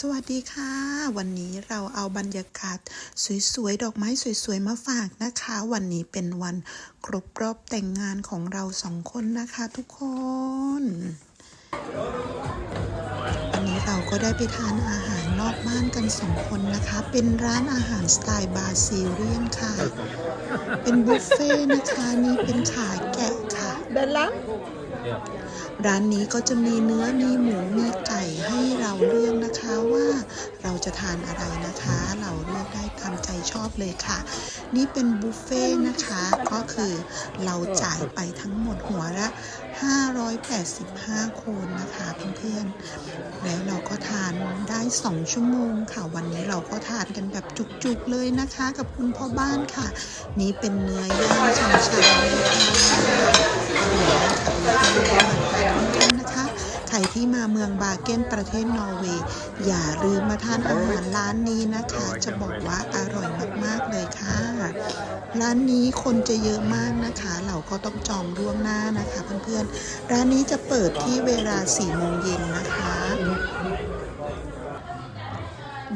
สวัสดีค่ะ วันนี้เราเอาบรรยากาศ สวยๆ ดอกไม้สวยๆ มาฝากนะคะ วันนี้เป็นวันครบรอบแต่งงานของเราสองคนนะคะทุกคน วันนี้เราก็ได้ไปทานอาหารนอกบ้านกันสองคนนะคะ เป็นร้านอาหารสไตล์บาซิเรียนค่ะ เป็นบุฟเฟ่ต์นะคะนี่เป็นขาแกะค่ะ Bella? ร้านนี้ก็จะมีเนื้อมีหมูมีไก่ จะทานอะไรนะคะ เราเลือกได้ตามใจชอบเลยค่ะ นี่เป็นบุฟเฟ่ต์นะคะก็คือเราจ่ายไปทั้งหมดหัวละ 585 คนนะคะเพื่อนๆแล้วเราก็ทานได้ 2 ชั่วโมงค่ะ วันนี้เราก็ทานกันแบบจุกๆเลยนะคะ กับคุณพ่อบ้านค่ะ นี่เป็นเนื้อย่างชำๆเลยค่ะ นะคะใคร ที่มาเมืองบาเกนประเทศนอร์เวย์ อย่าลืมมาทานอาหารร้านนี้นะคะ จะบอกว่าอร่อยมากๆเลยค่ะ ร้านนี้คนจะเยอะมากนะคะ เราก็ต้องจองล่วงหน้านะคะเพื่อนๆ ร้านนี้จะเปิดที่เวลา4โมงเย็นนะคะ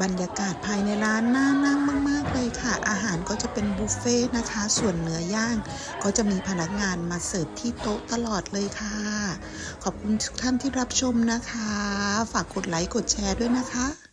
บรรยากาศภายในร้านน่านั่งมาก ๆ เลยค่ะ อาหารก็จะเป็นบุฟเฟ่ต์นะคะ ส่วนเนื้อย่างก็จะมีพนักงานมาเสิร์ฟที่โต๊ะตลอดเลยค่ะ ขอบคุณทุกท่านที่รับชมนะคะ ฝากกดไลค์กดแชร์ด้วยนะคะ